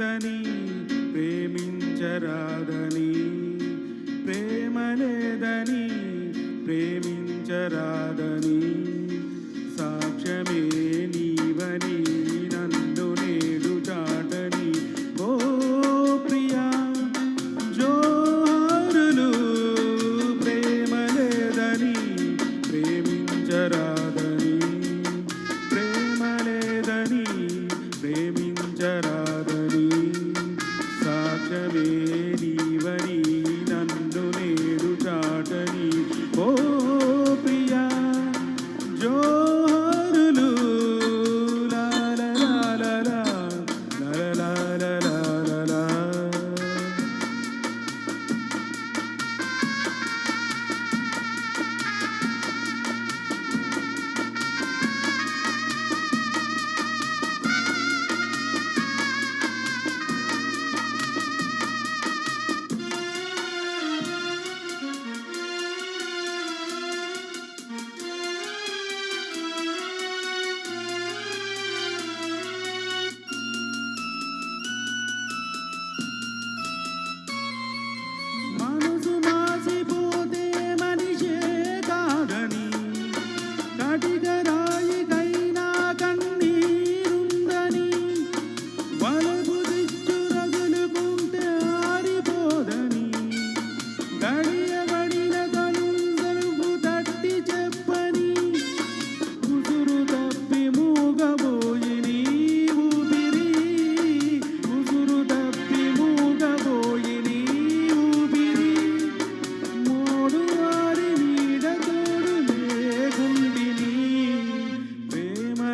లేదని ప్రేమించరాదని ప్రేమ లేదని ప్రేమించరాదని సాక్ష్యమే నీవని నన్ను నేడు చాటని. ఓ ప్రియా జోహారులు ప్రేమ లేదని Yo.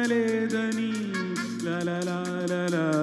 లేదని. లలలా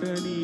Bernie.